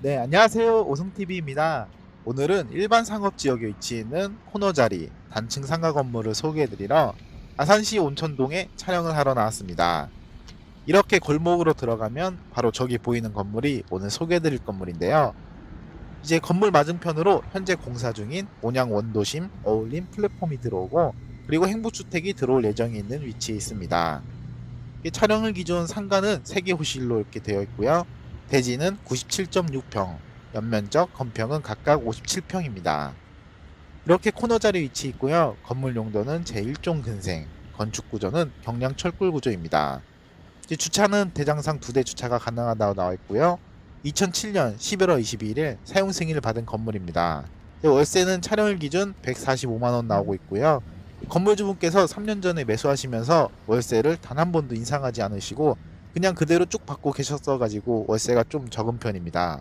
네, 안녕하세요. 오성TV입니다. 오늘은 일반 상업지역에 위치해 있는 코너자리 단층 상가 건물을 소개해드리러 아산시 온천동에 촬영을 하러 나왔습니다. 이렇게 골목으로 들어가면 바로 저기 보이는 건물이 오늘 소개해드릴 건물인데요. 이제 건물 맞은편으로 현재 공사 중인 온양 원도심 어울림 플랫폼이 들어오고 그리고 행복주택이 들어올 예정이 있는 위치에 있습니다. 이 촬영을 기준 상가는 3개 호실로 이렇게 되어 있고요. 대지는 97.6평, 연면적, 건평은 각각 57평입니다. 이렇게 코너 자리 위치 있고요. 건물 용도는 제1종 근생, 건축 구조는 경량 철골 구조입니다. 주차는 대장상 두대 주차가 가능하다고 나와 있고요. 2007년 11월 22일 사용 승인을 받은 건물입니다. 월세는 촬영일 기준 145만 원 나오고 있고요. 건물주분께서 3년 전에 매수하시면서 월세를 단 한 번도 인상하지 않으시고 그냥 그대로 쭉 받고 계셨어가지고 월세가 좀 적은 편입니다.